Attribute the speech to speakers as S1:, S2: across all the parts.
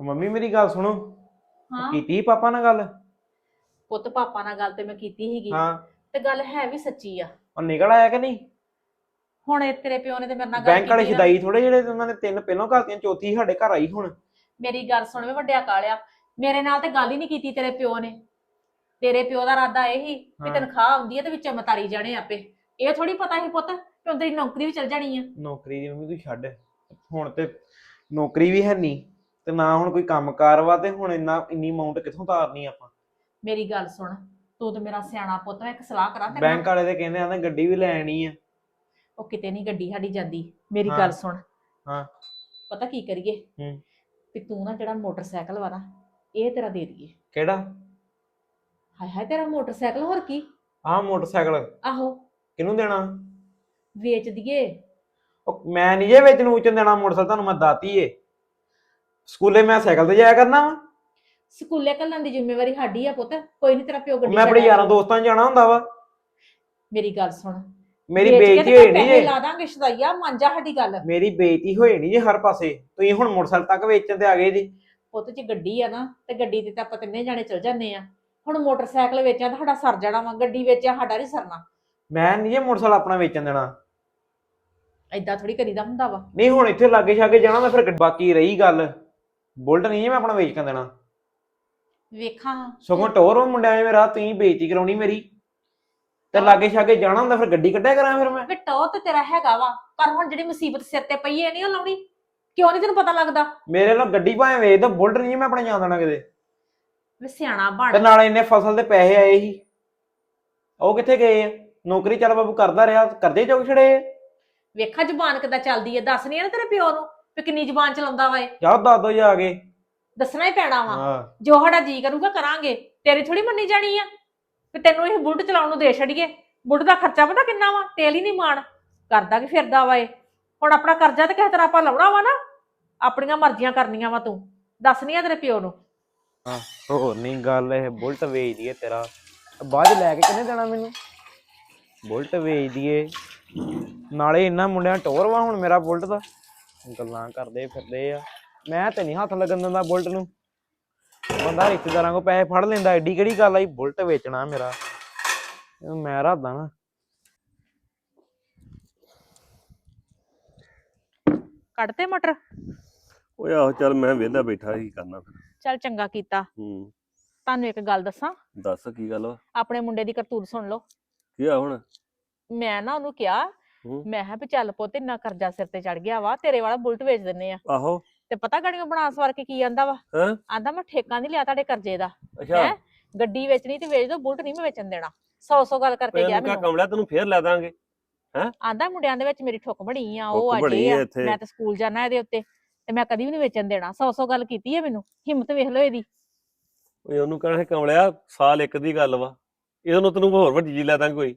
S1: Mummy ਮੇਰੀ ਗੱਲ ਸੁਣੋ।
S2: ਹਾਂ।
S1: ਕੀਤੀ ਪਾਪਾ ਨਾਲ ਗੱਲ?
S2: ਪੁੱਤ ਪਾਪਾ ਨਾਲ ਗੱਲ ਤੇ ਮੈਂ ਕੀਤੀ ਸੀਗੀ।
S1: ਹਾਂ।
S2: ਤੇ ਗੱਲ ਹੈ ਵੀ ਸੱਚੀ ਆ।
S1: ਉਹ ਨਿਕਲ ਆਇਆ ਕਿ ਨਹੀਂ?
S2: ਹੁਣ ਇਹ ਤੇਰੇ ਪਿਓ ਨੇ ਤੇ ਮੇਰੇ ਨਾਲ ਗੱਲ
S1: ਬੈਂਕ ਵਾਲੇ
S2: ਕੀਤੀ ਨਾ।
S1: ਥੋੜੇ ਜਿਹੜੇ ਉਹਨਾਂ ਨੇ ਤਿੰਨ ਪਹਿਲੋਂ ਘਾਤੀਆਂ ਚੌਥੀ ਸਾਡੇ ਘਰ ਆਈ ਹੁਣ।
S2: ਮੇਰੀ ਗੱਲ ਸੁਣ ਵੇ ਵੱਡਿਆ ਕਾਲਿਆ। ਮੇਰੇ ਨਾਲ ਤੇ ਗੱਲ ਹੀ ਨਹੀਂ ਕੀਤੀ ਤੇਰੇ ਪਿਓ ਨੇ। ਤੇਰੇ ਪਿਓ ਦਾ ਇਰਾਦਾ ਇਹ ਹੀ ਕਿ
S1: ਹਾਂ।
S2: ਤਨਖਾਹ ਆਉਂਦੀ ਹੈ ਤੇ ਵਿੱਚੋਂ ਮਤਾਰੀ ਜਾਣੇ ਆਪੇ। ਇਹ ਥੋੜੀ ਪਤਾ ਸੀ ਪੁੱਤ ਕਿ ਤੇਰੀ ਨੌਕਰੀ ਵੀ ਚਲ ਜਾਣੀ ਆ।
S1: ਨੌਕਰੀ ਦੀ ਮੰਮੀ ਤੂੰ ਛੱਡ। ਹੁਣ ਤੇ ਨੌਕਰੀ ਵੀ ਹੈ ਨਹੀਂ। ਤੇ ਨਾ ਹੁਣ ਕੋਈ ਕੰਮਕਾਰ ਵਾ ਤੇ ਹੁਣ ਇੰਨਾ ਇੰਨੀ ਅਮਾਉਂਟ ਕਿੱਥੋਂ ਤਾਰਨੀ ਆਪਾਂ?
S2: ਮੇਰੀ ਗੱਲ ਸੁਣ ਤੂੰ ਤੇ ਮੇਰਾ ਸਿਆਣਾ ਪੁੱਤ ਮੈਂ ਇੱਕ ਸਲਾਹ ਕਰਾਂ ਤੇਰੇ
S1: ਬੈਂਕ
S2: ਨਾਲ?
S1: ਵਾਲੇ ਤੇ ਕਹਿੰਦੇ ਆਂਦੇ ਗੱਡੀ ਵੀ ਲੈ ਆਣੀ ਆ।
S2: ਉਹ ਕਿਤੇ ਨਹੀਂ ਗੱਡੀ ਸਾਡੀ ਜਾਂਦੀ ਮੇਰੀ
S1: ਹਾਂ।
S2: ਗੱਲ ਸੁਣ।
S1: ਹਾਂ।
S2: ਪਤਾ ਕੀ ਕਰੀਏ?
S1: ਹੂੰ।
S2: ਵੀ ਤੂੰ ਨਾ ਜਿਹੜਾ ਮੋਟਰਸਾਈਕਲ ਵਾ ਨਾ ਇਹ ਤੇਰਾ ਦੇ ਦਈਏ।
S1: ਕਿਹੜਾ?
S2: ਹਾਏ ਹਾਏ ਤੇਰਾ ਮੋਟਰਸਾਈਕਲ ਹੋਰ ਕੀ?
S1: ਆਹ ਮੋਟਰਸਾਈਕਲ।
S2: ਆਹੋ।
S1: ਕਿਹਨੂੰ ਦੇਣਾ?
S2: ਵੇਚ ਦਈਏ।
S1: ਉਹ ਮੈਂ ਨਹੀਂ ਜੇ ਵਿੱਚ ਨੂੰ ਉਚਨ ਦੇਣਾ ਮੋਟਰਸਾਈਕਲ ਤੁਹਾਨੂੰ ਮੈਂ ਦਾਤੀ ਏ। ਸਕੂਲੇ ਮੈਂ ਸਾਈਕਲ ਤੇ ਜਾਇਆ ਕਰਨਾ ਵਾ।
S2: ਸਕੂਲੇ ਕੱਲਣ ਦੀ ਜ਼ਿੰਮੇਵਾਰੀ ਸਾਡੀ ਆ ਪੁੱਤ ਕੋਈ ਨਹੀਂ ਤੇਰਾ ਪਿਓ ਗੱਡੀ
S1: ਮੈਂ ਆਪਣੇ। ਯਾਰਾਂ ਦੋਸਤਾਂ 'ਚ ਜਾਣਾ ਹੁੰਦਾ ਵਾ।
S2: ਮੇਰੀ ਗੱਲ ਸੁਣ।
S1: ਮੇਰੀ ਬੇਇੱਜ਼ਤੀ ਹੋਈ ਨਹੀਂ ਜੇ।
S2: ਲਾ ਦਾਂਗੇ ਸ਼ਦਾਈਆ ਮੰਜਾ ਸਾਡੀ ਗੱਲ।
S1: ਮੇਰੀ ਬੇਇੱਜ਼ਤੀ ਹੋਈ ਨਹੀਂ ਜੇ ਹਰ ਪਾਸੇ। ਤੁਸੀਂ ਹੁਣ ਮੋਟਰਸਾਈਕਲ ਤੱਕ ਵੇਚਣ ਤੇ ਆ ਗਏ ਜੀ।
S2: ਪੁੱਤ ਚ ਗੱਡੀ ਆ ਨਾ ਤੇ ਗੱਡੀ ਤੇ ਤਾਂ ਆਪਾਂ ਤਿੰਨੇ ਜਾਣੇ ਚਲ ਜਾਂਦੇ ਆ। ਹੁਣ ਮੋਟਰਸਾਈਕਲ ਵੇਚਿਆ ਤਾਂ ਸਾਡਾ ਸਰ ਜਾਣਾ ਵਾ ਗੱਡੀ ਵੇਚਿਆ ਸਾਡਾ ਨਹੀਂ ਸਰਨਾ।
S1: ਮੈਂ ਨਹੀਂ ਜੇ ਮੋਟਰਸਾਈਕਲ ਆਪਣਾ ਵੇਚਣ ਦੇਣਾ।
S2: ਐਦਾਂ ਥੋੜੀ ਕਰੀਦਾ ਹੁੰਦਾ ਵਾ।
S1: ਨਹੀਂ ਹੁਣ ਇੱਥੇ ਲਾਗੇ ਛਾਗੇ ਜਾਣਾ ਮੈਂ ਫਿਰ ਬਾਕੀ ਰਹੀ ਗੱਲ। ਬੁਲਟ ਨਹੀਂ ਮੈਂ ਆਪਣਾ ਵੇਚ ਕੇ ਦੇਣਾ।
S2: ਵੇਖਾਂ।
S1: ਸਗੋਂ ਟੋਰ ਉਹ ਮੁੰਡਿਆਂ ਨੇ ਮੇਰਾ ਤੁਸੀਂ ਬੇਇੱਜ਼ਤੀ ਕਰਾਉਣੀ ਮੇਰੀ। ਤੇ ਲਾਗੇ ਛਾਗੇ ਜਾਣਾ ਹੁੰਦਾ ਫਿਰ ਗੱਡੀ ਕੱਢਿਆ ਕਰਾਂ ਫਿਰ ਮੈਂ।
S2: ਬਿਟੋ ਤੇ ਤੇਰਾ ਹੈਗਾ ਵਾ ਪਰ ਹੁਣ ਜਿਹੜੀ ਮੁਸੀਬਤ ਸਿਰ ਤੇ ਪਈ ਐ ਨਹੀਂ ਉਹ ਲਾਉਣੀ। ਕਿਉਂ ਨਹੀਂ ਤੈਨੂੰ ਪਤਾ ਲੱਗਦਾ?
S1: ਮੇਰੇ ਨਾਲ ਗੱਡੀ ਭਾਵੇਂ ਵੇਚ ਦੋ ਬੁਲਟ ਨਹੀਂ ਮੈਂ ਆਪਣਾ ਜਾਣ ਦੇਣਾ ਕਿਤੇ।
S2: ਵੀ ਸਿਆਣਾ
S1: ਤੇ
S2: ਬਣ
S1: ਨਾਲੇ ਇੰਨੇ ਫਸਲ ਦੇ ਪੈਸੇ ਆਏ ਸੀ। ਉਹ ਕਿੱਥੇ ਗਏ ਆ? ਨੌਕਰੀ ਚੱਲ ਬਾਬੂ ਕਰਦਾ ਰਿਹਾ ਕਰਦੇ ਚੁੱਕ ਛੜੇ।
S2: ਵੇਖਾ ਜ਼ੁਬਾਨ ਕਿੱਦਾਂ ਚੱਲਦੀ ਐ ਦੱਸ ਨਹੀਂ ਆ ਨਾ ਤੇਰੇ ਪਿਓ ਨੂੰ। ਵੀ ਕਿੰਨੀ ਜ਼ੁਬਾਨ ਚਲਾਉਂਦਾ ਵਾ ਇਹ।
S1: ਦੱਸ ਦੋ ਜਾ ਕੇ।
S2: ਦੱਸਣਾ ਹੀ ਪੈਣਾ ਵਾ।
S1: ਹਾਂ।
S2: ਜੋ ਸਾਡਾ ਜੀ ਕਰੂਗਾ ਕਰਾਂਗੇ। ਤੇਰੀ ਥੋੜੀ ਮੰਨੀ ਜਾਣੀ ਆ ਵੀ ਤੈਨੂੰ ਇਹ ਬੁਲਟ ਚਲਾਉਣ ਨੂੰ ਦੇ ਛੱਡੀਏ। ਬੁਲਟ ਦਾ ਖਰਚਾ ਪਤਾ ਕਿੰਨਾ ਵਾ? ਤੇਲ ਹੀ ਨਹੀਂ ਮਾਣ। ਕਰਦਾ ਕਿ ਫਿਰਦਾ ਵਾ ਇਹ? ਹੁਣ ਆਪਣਾ ਕਰਜ਼ਾ ਤੇ ਕਿਸੇ ਤਰ੍ਹਾਂ ਆਪਾਂ ਲਾਉਣਾ ਵਾ ਨਾ ਆਪਣੀਆਂ ਮਰਜ਼ੀਆਂ ਕਰਨੀਆਂ ਵਾ ਤੂੰ। ਦੱਸਣੀ ਆ ਤੇਰੇ ਪਿਓ ਨੂੰ।
S1: ਹੋਰ ਨਹੀਂ ਗੱਲ ਇਹ ਬੁਲਟ ਵੇਚ ਦਈਏ ਤੇਰਾ। ਬਾਅਦ 'ਚ ਲੈ ਕੇ ਕਿੰਨੇ ਦੇਣਾ ਮੈਨੂੰ? ਬੁਲਟ ਵੇਚ ਦਈਏ। ਨਾਲੇ ਇੰਨਾ ਮੁੰਡਿਆਂ ਟੋਰ ਵਾ ਹੁਣ ਮੇਰਾ ਬੁਲਟ ਦਾ। ਗੱਲਾਂ ਕਰਦੇ ਫਿਰਦੇ ਆ। ਮੈਂ ਤੇ ਨਹੀਂ ਹੱਥ ਲੱਗਣ ਦਿੰਦਾ ਬੁਲਟ ਨੂੰ। ਬੰਦਾ ਰਿਸ਼ਤੇਦਾਰਾਂ ਕੋ ਪੈਸੇ ਫੜ ਲੈਂਦਾ ਐਡੀ ਕਿਹੜੀ ਗੱਲ ਆਈ ਬੁਲਟ ਵੇਚਣਾ ਮੇਰਾ। ਮੈਂ ਰੱਖਦਾ ਨਾ।
S2: ਕੱਢਤੇ ਮਟਰ?
S3: ਓਏ ਆਹੋ ਚੱਲ ਮੈਂ ਵਿਹਲਾ ਬੈਠਾ ਸੀ ਕਰਨਾ ਫਿਰ।
S2: ਚੱਲ ਚੰਗਾ ਕੀਤਾ।
S3: ਹੂੰ।
S2: ਤੁਹਾਨੂੰ ਇੱਕ ਗੱਲ ਦੱਸਾਂ?
S3: ਦੱਸ ਕੀ ਗੱਲ ਵਾ?
S2: ਆਪਣੇ ਮੁੰਡੇ ਦੀ ਕਰਤੂਤ ਸੁਣ ਲਓ।
S3: ਕੀ ਆ ਹੁਣ?
S2: ਮੈਂ ਨਾ ਉਹਨੂੰ ਕਿਹਾ
S3: ਹੂੰ।
S2: ਮੈਂ ਕਿਹਾ ਵੀ ਚੱਲ ਪੁੱਤ ਇੰਨਾ ਕਰਜ਼ਾ ਸਿਰ ਤੇ ਚੜ ਗਿਆ ਵਾ ਤੇਰੇ ਵਾਲਾ ਬੁਲਟ ਵੇਚ ਦਿੰਨੇ ਆ।
S3: ਆਹੋ।
S2: ਤੇ ਪਤਾ ਗੜੀਆਂ ਬਣਾ ਸਵਾਰ ਕੇ ਕੀ ਆਂਦਾ ਵਾ?
S3: ਹੈਂ?
S2: ਆਂਦਾ ਮੈਂ ਠੇਕਾ ਨਹੀਂ ਲਿਆ ਤੁਹਾਡੇ ਕਰਜ਼ੇ ਦਾ।
S3: ਅੱਛਾ।
S2: ਹੈਂ? ਗੱਡੀ ਵੇਚਣੀ ਤੇ ਵੇਚ ਦੋ ਬੁਲਟ ਨਹੀਂ ਮੈਂ ਵੇਚਣ ਦੇਣਾ। ਸੌ ਸੌ ਗੱਲ ਕਰਕੇ ਗਿਆ
S3: ਕਾ
S2: ਮੈਨੂੰ।
S3: ਕਮਲਿਆ ਤੈਨੂੰ ਫੇਰ ਲੈ ਦਾਂਗੇ।
S2: ਆਂਦਾ ਮੁੰਡਿਆਂ ਦੇ ਵਿੱਚ ਮੇਰੀ ਠੁੱਕ ਬਣੀ ਆ ਉਹ
S3: ਠੁੱਕ ਬਣੀ ਆ।
S2: ਆ
S3: ਇੱਥੇ।
S2: ਮੈਂ ਤਾਂ ਸਕੂਲ ਜਾਣਾ ਇਹਦੇ ਉੱਤੇ ਤੇ ਮੈਂ ਕਦੀ ਵੀ ਨਹੀਂ ਵੇਚਣ ਦੇਣਾ। ਸੌ ਸੌ ਗੱਲ ਕੀਤੀ ਹੈ ਮੈਨੂੰ। ਹਿੰਮਤ ਵੇਖ ਲਓ ਇਹਦੀ।
S3: ਓਏ ਉਹਨੂੰ ਕਹਿਣਾ ਕਮਲਿਆ ਸਾਲ ਇੱਕ ਦੀ ਗੱਲ ਵਾ। ਇਹਦੇ ਨੂੰ ਤੈਨੂੰ ਹੋਰ ਵੱਡੀ ਜੀ ਲੈ ਦਾਂਗੇ ਕੋਈ।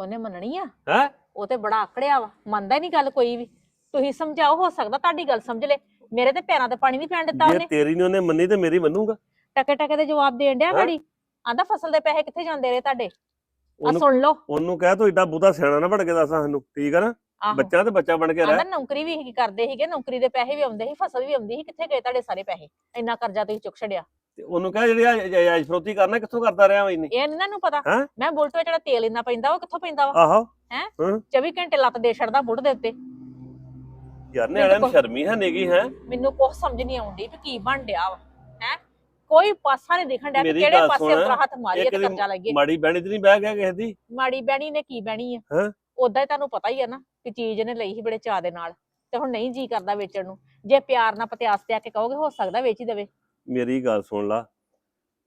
S2: ਉਹਨੇ ਮੰਨਣੀ ਆ?
S3: ਹੈਂ?
S2: ਉਹ ਤੇ ਬੜਾ ਆਕੜਿਆ ਵਾ ਮੰਨਦਾ ਹੀ ਨਹੀਂ ਗੱਲ ਕੋਈ ਵੀ। ਤੁਸੀਂ ਸਮਝਾਓ ਹੋ ਸਕਦਾ ਤੁਹਾਡੀ ਗੱਲ ਸਮਝ ਲੈ। ਮੇਰੇ ਤੇ ਪੈਰਾਂ ਤੇ ਪਾਣੀ ਨਹੀਂ ਪੈਣ ਦਿੱਤਾ
S3: ਜੇ
S2: ਉਹਨੇ।
S3: ਤੇਰੀ ਨਹੀਂ ਉਹਨੇ ਮੰਨੀ ਤੇ ਮੇਰੀ ਮੰਨੂਗਾ।
S2: ਟਕੇ ਟਕੇ ਦੇ ਜਵਾਬ ਦੇਣ ਡਿਆ
S3: ਹੈਂ?
S2: ਗੜੀ? ਆਂਦਾ ਫਸਲ ਦੇ ਪੈਸੇ ਕਿੱਥੇ ਜਾਂਦੇ ਰਹੇ ਤੁਹਾਡੇ? ਆ
S3: ਉਹਨੂੰ
S2: ਸੁਣ ਲਓ।
S3: ਉਹਨੂੰ ਕਹਿ ਤੂੰ ਏਡਾ ਬੁੱਧਾ ਸਿਆਣਾ ਨਾ ਬਣ ਕੇ ਦੱਸ ਸਾਨੂੰ ਠੀਕ ਆ ਨਾ?
S2: ਆਹੋ।
S3: ਬੱਚਾ ਤੇ ਬੱਚਾ ਬਣ ਕੇ
S2: ਆਂਦਾ
S3: ਰਹਿ।
S2: ਨੌਕਰੀ ਵੀ ਕਰਦੇ ਸੀਗੇ ਨੌਕਰੀ ਦੇ ਪੈਸੇ ਵੀ ਆਉਂਦੇ ਸੀ ਫਸਲ ਵੀ ਆਉਂਦੀ ਸੀ ਕਿੱਥੇ ਗਏ ਤੁਹਾਡੇ ਸਾਰੇ ਪੈਸੇ? ਇੰਨਾ ਕਰਜ਼ਾ ਤੁਸੀਂ ਚੁੱਕ ਛੜਿਆ
S3: ਤੇ ਉਹਨੂੰ ਕਹਿ ਜਿਹੜੀ ਆਜ ਫਰੋਤੀ ਕਰਨਾ ਕਿੱਥੋਂ ਕਰਦਾ ਰਿਹਾ ਵਾ ਇੰਨੀ?
S2: ਇਹ ਨੀ ਇਹਨਾਂ ਨੂੰ ਪਤਾ।
S3: ਹੈਂ?
S2: ਮੈਂ ਬੁਲਟ ਵਿੱਚ ਜਿਹੜਾ ਤੇਲ ਇੰਨਾ ਪੈਂਦਾ ਉਹ ਕਿੱਥੋਂ ਪੈਂਦਾ ਵਾ?
S3: ਆਹੋ।
S2: 24 ਘੰਟੇ ਲੱਤ ਦੇ ਛੱਡਦਾ ਬੁਲਟ ਦੇ ਉੱਤੇ।
S3: ਯਾਰ ਨੇ ਨੂੰ
S2: ਕੁਛ-
S3: ਸ਼ਰਮੀ ਹੈ ਨੇਗੀ ਹੈ?
S2: ਮੈਨੂੰ ਕੁਝ ਸਮਝ ਨਹੀਂ ਆਉਂਦੀ ਵੀ ਕੀ ਬਣ ਡਿਆ ਵਾ ਹੈ? ਕੋਈ ਪਾਸਾ ਨਹੀਂ ਦਿਖਣ ਡਿਆ
S3: ਮੇਰੀ
S2: ਕਿਹੜੇ
S3: ਗੱਲ
S2: ਪਾਸੇ
S3: ਸੁਣ,
S2: ਹੱਥ ਮਾਰੀਏ ਤੇ ਕਰਜ਼ਾ ਲਾਈਏ।
S3: ਮਾੜੀ ਬਹਿਣੀ ਤੇ ਨਹੀਂ ਬਹਿ ਗਿਆ ਕਿਸੇ ਦੀ?
S2: ਮਾੜੀ ਬਹਿਣੀ ਨੇ ਕੀ ਬਹਿਣੀ ਆ?
S3: ਹੈਂ?
S2: ਉਦਾਂ ਹੀ ਤੁਹਾਨੂੰ ਪਤਾ ਹੀ ਆ ਨਾ ਕਿ ਚੀਜ਼ ਇਹਨੇ ਲਈ ਸੀ ਬੜੇ ਚਾਅ ਦੇ ਨਾਲ। ਤੇ ਹੁਣ ਨਹੀਂ ਜੀ ਕਰਦਾ ਵੇਚਣ ਨੂੰ। ਜੇ ਪਿਆਰ ਨਾਲ ਪਤਿਆਸ ਤੇ ਆ ਕੇ ਕਹੋਗੇ ਹੋ ਸਕਦਾ ਵੇਚ ਹੀ ਦੇਵੇ।
S3: ਮੇਰੀ ਗੱਲ ਸੁਣ ਲਾ।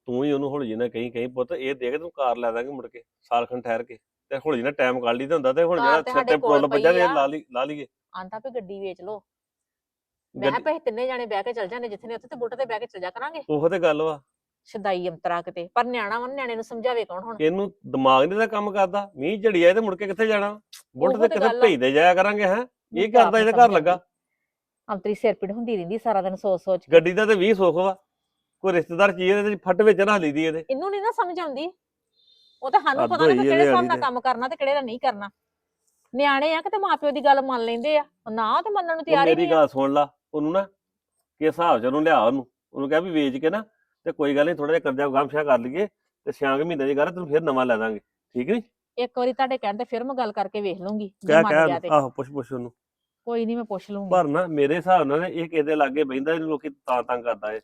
S3: ਤੂੰ ਹੀ ਉਹਨੂੰ ਹੌਲੀ ਜਿਹੀ ਨਾ ਕਹੀਂ ਕਹੀਂ ਪੁੱਤ ਇਹ ਦੇਖ ਤੂੰ ਕਾਰ ਲੈ ਦਾਂਗੇ ਮੁੜ ਕੇ ਸਾਲ ਠਹਿਰ ਕੇ। ਤੇ ਹੌਲੀ ਜਿਹੀ ਨਾ ਟਾਈਮ ਕੱਢ ਲਈਦਾ ਹੁੰਦਾ ਤੇ ਹੁਣ
S2: ਕਾਰ
S3: ਜਿਹੜਾ
S2: ਤੇ ਕੋਲ
S3: ਪੁੱਲ ਵੱਜਾ
S2: ਪਈ
S3: ਤੇ। ਲਾ ਲਈ ਲਾ ਲਈਏ।
S2: ਆਂਦਾ ਵੀ ਗੱਡੀ ਵੇਚ ਲਓ। ਮੈਂ ਕਿਹਾ
S3: ਗੱਡੀ-
S2: ਭਾਈ ਤਿੰਨੇ ਜਾਣੇ ਬਹਿ ਕੇ ਚੱਲ ਜਾਂਦੇ ਜਿੱਥੇ ਨੇ ਉੱਥੇ ਤੇ ਬੁੱਟ ਤੇ ਬਹਿ ਕੇ ਚੱਲ ਜਾ ਕਰਾਂਗੇ।
S3: ਉਹੋ ਤੇ ਗੱਲ ਵਾ।
S2: ਸ਼ਦਾਈ ਅੰਤਰਾ ਕਿਤੇ ਪਰ ਨਿਆਣਾ ਵਾ ਨਿਆਣੇ ਨੂੰ ਸਮਝਾਵੇ ਕੌਣ ਹੁਣ?
S3: ਇਹਨੂੰ ਦਿਮਾਗ ਨਹੀਂ ਦਾ ਕੰਮ ਕਰਦਾ। ਮੀਂਹ ਝੜੀ ਆਏ ਤੇ ਮੁੜ ਕੇ ਕਿੱਥੇ ਜਾਣਾ? ਬੁੱਟ
S2: ਉਹੋ
S3: ਤੇ
S2: ਤੇ
S3: ਕਿਤੇ
S2: ਗੱਲ ਆ।
S3: ਭੇਜਦੇ ਜਾਇਆ ਕਰਾਂਗੇ ਹੈ? ਇਹ ਕਰਦਾ ਇਹਦੇ ਘਰ ਲੱਗਾ।
S2: ਅੰਤਰੀ ਸਿਰ ਪੀੜ ਹੁੰਦੀ ਰਹਿੰਦੀ ਸਾਰਾ ਦਿਨ ਸੋਚ ਸੋਚ ਕੇ।
S3: ਗੱਡੀ ਦਾ ਤੇ 20 ਸੁੱਖ ਵਾ। ਕੋਈ ਰਿਸ਼ਤੇਦਾਰ ਚੀਜ਼ ਇਹਦੇ ਚ ਫੱਟ ਵਿੱਚ ਰੱਖ ਲਈਦੀ ਇਹਦੇ।
S2: ਇਹਨੂੰ ਨਹੀਂ ਨਾ ਸਮਝ ਆਉਂਦੀ। ਉਹ ਤਾਂ ਸਾਨੂੰ ਪਤਾ ਨਹੀਂ ਕਿਹੜੇ ਹਿਸਾਬ ਨਾਲ
S3: ਤੇ।
S2: ਕੰਮ ਕਰਨਾ ਤੇ ਕਿਹੜੇ ਦਾ ਨਹੀਂ ਕਰਨਾ। ਨਿਆਣੇ ਆ ਕਿਤੇ ਮਾਪਿਓ ਦੀ ਗੱਲ ਮੰਨ ਲੈਂਦੇ ਆ। ਨਾ ਤੇ ਮੰਨਣ ਨੂੰ ਤਿਆਰ ਹੀ
S3: ਮੇਰੀ
S2: ਨਹੀਂ ਆ।
S3: ਗੱਲ ਸੁਣ ਲਾ ਉਹਨੂੰ ਨਾ ਕਿ ਹਿਸਾਬ ਚ ਉਹਨੂੰ ਲਿਆ ਉਹਨੂੰ। ਉਹਨੂੰ ਕਿਹਾ ਵੀ ਵੇਚ ਕੇ ਨਾ ਤੇ ਕੋਈ ਗੱਲ ਨਹੀਂ ਥੋੜਾ ਜਿਹਾ ਕਰਜ਼ਾ ਗਾਮਸ਼ਾ ਕਰ ਲਈਏ ਤੇ ਕੁ ਮਹੀਨੇ ਦੀ ਗੱਲ ਤੈਨੂੰ ਫਿਰ ਨਵਾਂ ਲੈ ਦਾਂਗੇ। ਠੀਕ ਨਹੀਂ
S2: ਇੱਕ ਵਾਰੀ ਤੁਹਾਡੇ ਕਹਿਣ ਤੇ ਫਿਰ ਮੈਂ ਗੱਲ ਕਰਕੇ ਵੇਖ ਲੂੰਗੀ ਜੇ
S3: ਕਹਿ
S2: ਮੰਨ ਗਿਆ
S3: ਕਹਿ
S2: ਤੇ।
S3: ਆਹੋ ਪੁੱਛ ਪੁੱਛ ਉਹਨੂੰ।
S2: ਕੋਈ ਨਹੀਂ ਮੈਂ ਪੁੱਛ ਲੂੰਗੀ।
S3: ਪਰ ਨਾ ਮੇਰੇ ਹਿਸਾਬ ਨਾਲ ਇਹ ਕਿਹਦੇ ਲਾਗੇ ਬਹਿੰਦਾ ਇਹਨੂੰ ਲੋਕੀ ਤਾਂ ਤੰਗ ਕਰਦਾ ਏ।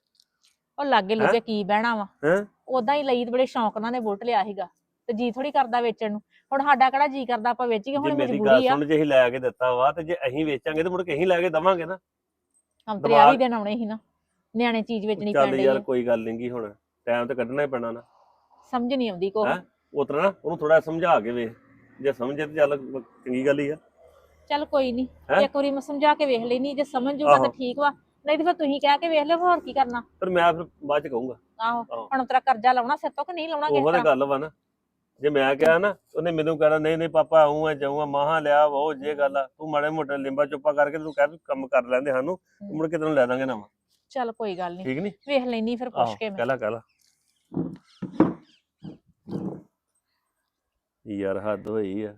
S2: ਉਹ ਲਾਗੇ? ਲੁਗੇ ਕੀ ਬਹਿਣਾ ਵਾ
S3: ਹੈਂ?
S2: ਉਦਾਂ ਹੀ ਲਈ ਬੜੇ ਸ਼ੌਂਕ ਨਾਲ ਨੇ ਬੁਲਟ ਲਿਆ ਸੀਗਾ ਤੇ ਜੀ ਥੋੜੀ ਕਰਦਾ ਵੇਚਣ ਨੂੰ ਹੁਣ ਸਾਡਾ ਕਿਹੜਾ ਜੀ ਕਰਦਾ ਆਪਾਂ ਵੇਚੀਏ
S3: ਜੇ
S2: ਹੁਣ
S3: ਮੇਰੀ ਗੱਲ
S2: ਮਜਬੂਰੀ ਆ
S3: ਸੁਣ ਜੇ ਅਸੀਂ ਲੈ ਕੇ ਦਿੱਤਾ ਵਾ ਤੇ ਜੇ ਅਸੀਂ ਵੇਚਾਂਗੇ ਤੇ ਮੁੜ ਕੇ ਅਸੀਂ ਲੈ ਕੇ ਦਵਾਂਗੇ ਨਾ
S2: ਤੇ ਆ ਵੀ
S3: ਦਿਮਾਗ-
S2: ਦਿਨ ਆਉਣੇ ਸੀ ਨਾ ਨਿਆਣੇ ਚੀਜ਼ ਵੇਚਣੀ
S3: ਚੱਲ ਯਾਰ। ਕੋਈ ਗੱਲ ਨਹੀਂਗੀ ਹੁਣ ਟਾਈਮ ਤੇ ਕੱਢਣਾ ਹੀ ਪੈਣਾ ਨਾ
S2: ਸਮਝ ਨਹੀਂ ਆਉਂਦੀ ਕੋ
S3: ਹੈਂ? ਉਤਰਾ ਨਾ ਉਹਨੂੰ ਥੋੜਾ ਸਮਝਾ ਕੇ ਵੇਖ ਜੇ ਸਮਝੇ ਤੇ ਚੱਲ ਚੰਗੀ ਗੱਲ ਹੀ ਆ
S2: ਚੱਲ ਕੋਈ ਨਹੀਂ
S3: ਹੈਂ?
S2: ਇੱਕ ਵਾਰੀ ਮੈਂ ਸਮਝਾ ਕੇ ਵੇਖ ਲੈਣੀ ਜੇ ਸਮਝ ਜੂਗਾ ਤਾਂ
S3: ਆਹੋ।
S2: ਠੀਕ ਵਾ ਨਹੀਂ ਤੇ ਫਿਰ ਤੁਸੀਂ ਕਹਿ ਕੇ ਵੇਖ ਲਿਓ ਹੋਰ ਕੀ ਕਰਨਾ।
S3: ਪਰ ਮੈਂ ਫਿਰ ਬਾਅਦ ਚ ਕਹੂੰਗਾ।
S2: ਆਹੋ
S3: ਆਹੋ।
S2: ਹੁਣ ਤੇਰਾ ਕਰਜ਼ਾ ਲਾਉਣਾ ਸਿਰ ਤੋਂ ਕਿ ਨਹੀਂ ਲਾਉਣਾ ਕਿਸੇ
S3: ਉਹ ਤੇ
S2: ਤਰ੍ਹਾਂ?
S3: ਗੱਲ ਵਾ ਨਾ। ਜੇ ਮੈਂ ਕਿਹਾ ਨਾ ਉਹਨੇ ਮੈਨੂੰ ਕਹਿਣਾ ਨਹੀਂ ਨਹੀਂ ਪਾਪਾ ਆਉਂ ਆ ਜਾਊਂ ਆ ਮਹਾ ਲਿਆ ਵਾ ਉਹ ਜੇ ਗੱਲ ਆ। ਤੂੰ ਮਾੜੇ ਮੋਟੇ ਲਿੰਬਾ ਚੁੱਪਾ ਕਰਕੇ ਤੂੰ ਕਹਿ ਵੀ ਕੰਮ ਕਰ ਲੈਂਦੇ ਸਾਨੂੰ ਮੁੜ ਕੇ ਤੈਨੂੰ ਲੈ ਦਾਂਗੇ ਨਵਾਂ।
S2: ਚੱਲ ਕੋਈ ਗੱਲ ਨਹੀਂ
S3: ਠੀਕ ਨਹੀਂ
S2: ਵੇਖ ਲੈਣੀ ਫਿਰ ਪੁੱਛ ਕੇ ਮੈਂ।
S3: ਕਹਿ ਲਾ ਕਹਿ ਲਾ। ਯਾਰ ਹੱਦ ਹੋਈ ਆ।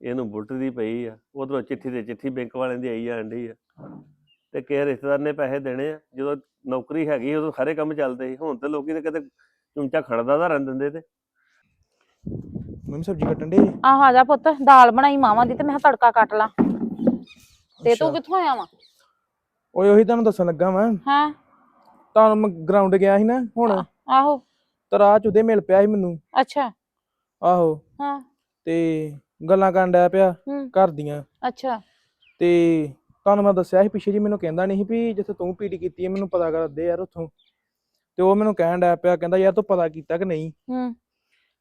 S3: ਇਹਨੂੰ ਬੁੱਟ ਦੀ ਪਈ ਆ। ਉਧਰੋਂ ਚਿੱਠੀ ਤੇ ਚਿੱਠੀ ਬੈਂਕ ਵਾਲਿਆਂ ਦੀ ਆਈ ਜਾਂਦੀ ਆ। ਤੇ ਕਿਸੇ ਰਿਸ਼ਤੇਦਾਰ ਨੇ ਪੈਸੇ ਦੇਣੇ ਆ ਜਦੋਂ ਨੌਕਰੀ ਹੈਗੀ ਉਦੋਂ ਸਾਰੇ ਕੰਮ ਚੱਲਦੇ ਸੀ। ਹੁਣ ਤੇ ਲੋਕੀ ਤੇ ਕਿਤੇ ਚੁੰਚਾ ਖੜਦਾ ਦਾ ਰਨ ਦਿੰਦੇ ਤੇ।
S4: ਮੰਮੀ ਸਬਜ਼ੀ ਕੱਟਣ ਦੇ
S5: ਆਹ ਆ ਜਾ ਪੁੱਤ ਦਾਲ ਬਣਾਈ ਮਾਵਾਂ ਦੀ ਤੇ ਮੈਂ ਕਿਹਾ ਤੜਕਾ ਕੱਟ ਲਾਂ। ਤੇ ਤੂੰ ਕਿੱਥੋਂ ਆਇਆ ਵਾ?
S4: ਓਏ ਉਹੀ ਤੁਹਾਨੂੰ ਦੱਸਣ ਲੱਗਾ ਮੈਂ
S5: ਹਾਂ?
S4: ਤੁਹਾਨੂੰ ਮੈਂ ਗਰਾਊਂਡ ਗਿਆ ਸੀ ਨਾ ਹੁਣ।
S5: ਆਹੋ।
S4: ਤਾਂ ਰਾਹ ਚ ਉਹਦੇ ਮਿਲ ਪਿਆ ਸੀ ਮੈਨੂੰ।
S5: ਅੱਛਾ।
S4: ਆਹੋ।
S5: ਹਾਂ।
S4: ਤੇ ਗੱਲਾਂ ਕਰਨ ਡਿਆ ਪਿਆ
S5: ਹੂੰ।
S4: ਘਰ ਦੀਆਂ।
S5: ਅੱਛਾ।
S4: ਤੇ ਤੁਹਾਨੂੰ ਮੈਂ ਦੱਸਿਆ ਸੀ ਪਿੱਛੇ ਜੀ ਮੈਨੂੰ ਕਹਿੰਦਾ ਨਹੀਂ ਸੀ ਵੀ ਜਿੱਥੇ ਤੂੰ ਪੀਟੀ ਕੀਤੀ ਹੈ ਮੈਨੂੰ ਪਤਾ ਕਰਦੇ ਯਾਰ ਉੱਥੋਂ। ਤੇ ਉਹ ਮੈਨੂੰ ਕਹਿਣ ਡਿਆ ਪਿਆ ਕਹਿੰਦਾ ਯਾਰ ਤੂੰ ਪਤਾ ਕੀਤਾ ਕਿ ਨਹੀਂ?
S5: ਹੂੰ।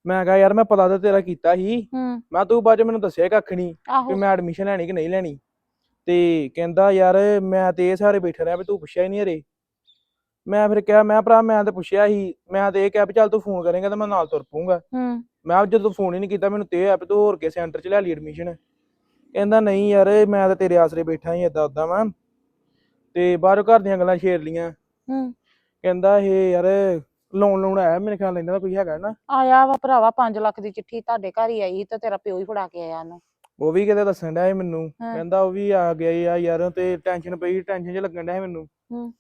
S4: ਮੈਂ ਕਿਹਾ ਯਾਰ ਮੈਂ ਪਤਾ ਤਾਂ ਤੇਰਾ ਕੀਤਾ ਸੀ।
S5: ਹੂੰ।
S4: ਮੈਂ ਤੂੰ ਬਾਅਦ ਚ ਮੈਨੂੰ ਦੱਸਿਆ ਕੱਖ ਨਹੀਂ ਵੀ
S5: ਆਹੋ
S4: ਮੈਂ ਐਡਮਿਸ਼ਨ ਲੈਣੀ ਕਿ ਨਹੀਂ ਲੈਣੀ। ਤੇ ਕਹਿੰਦਾ ਯਾਰ ਮੈਂ ਤੇ ਇਹ ਸਾਰੇ ਬੈਠੇ ਰਿਹਾ ਵੀ ਤੂੰ ਪੁੱਛਿਆ ਹੀ ਨਹੀਂ ਹਰੇ ਮੈਂ ਫਿਰ ਕਿਹਾ ਮੈਂ ਭਰਾ ਮੈਂ ਤੇ ਪੁੱਛਿਆ ਸੀ ਮੈਂ ਤੇ ਇਹ ਕਿਹਾ ਵੀ ਚੱਲ ਤੂੰ ਫੋਨ ਕਰੇਂਗਾ ਤਾਂ ਮੈਂ ਨਾਲ ਤੁਰ ਪਊਂਗਾ।
S5: ਹੂੰ।
S4: ਮੈਂ ਕਿਹਾ ਜਦੋਂ ਫੋਨ ਹੀ ਨਹੀਂ ਕੀਤਾ ਮੈਨੂੰ ਤੇ ਵੀ ਤੂੰ ਹੋਰ ਕੇ ਸੈਂਟਰ ਚ ਲੈ ਲਈ ਐਡਮਿਸ਼ਨ ਕਹਿੰਦਾ ਨਹੀਂ ਯਾਰ ਮੈਂ ਤਾਂ ਤੇਰੇ ਆਸਰੇ ਬੈਠਾ ਹੀ ਏਦਾਂ ਉਦਾਂ ਮੈਂ ਤੇ ਬਾਹਰੋਂ ਘਰ ਦੀਆਂ ਗੱਲਾਂ ਛੇੜ ਲੀਆਂ
S5: ਹੂੰ
S4: ਕਹਿੰਦਾ ਇਹ ਯਾਰ ਲੋਨ ਲੋਨ ਆਇਆ ਮੇਰੇ ਖਿਆਲ ਇਹਨਾਂ ਦਾ ਕੋਈ ਹੈਗਾ ਨਾ
S5: ਆਇਆ ਵਾ ਭਰਾਵਾ 5 ਲੱਖ ਦੀ ਚਿੱਠੀ ਤੁਹਾਡੇ ਘਰ ਹੀ ਆਈ ਤੇ ਤੇਰਾ ਪਿਓ ਹੀ ਫੜਾ ਕੇ ਆਇਆ ਉਹਨੂੰ
S4: ਉਹ ਵੀ ਕਿਤੇ ਦੱਸਣ ਡਿਆ ਸੀ ਮੈਨੂੰ
S5: ਹਾਂ।
S4: ਕਹਿੰਦਾ ਉਹ ਵੀ ਆ ਗਿਆ ਯਾ ਯਾਰ ਤੇ ਟੈਨਸ਼ਨ ਪਈ ਟੈਨਸ਼ਨ 'ਚ ਲੱਗਣ ਡਿਆ ਸੀ ਮੈਨੂੰ
S5: ਹੂੰ।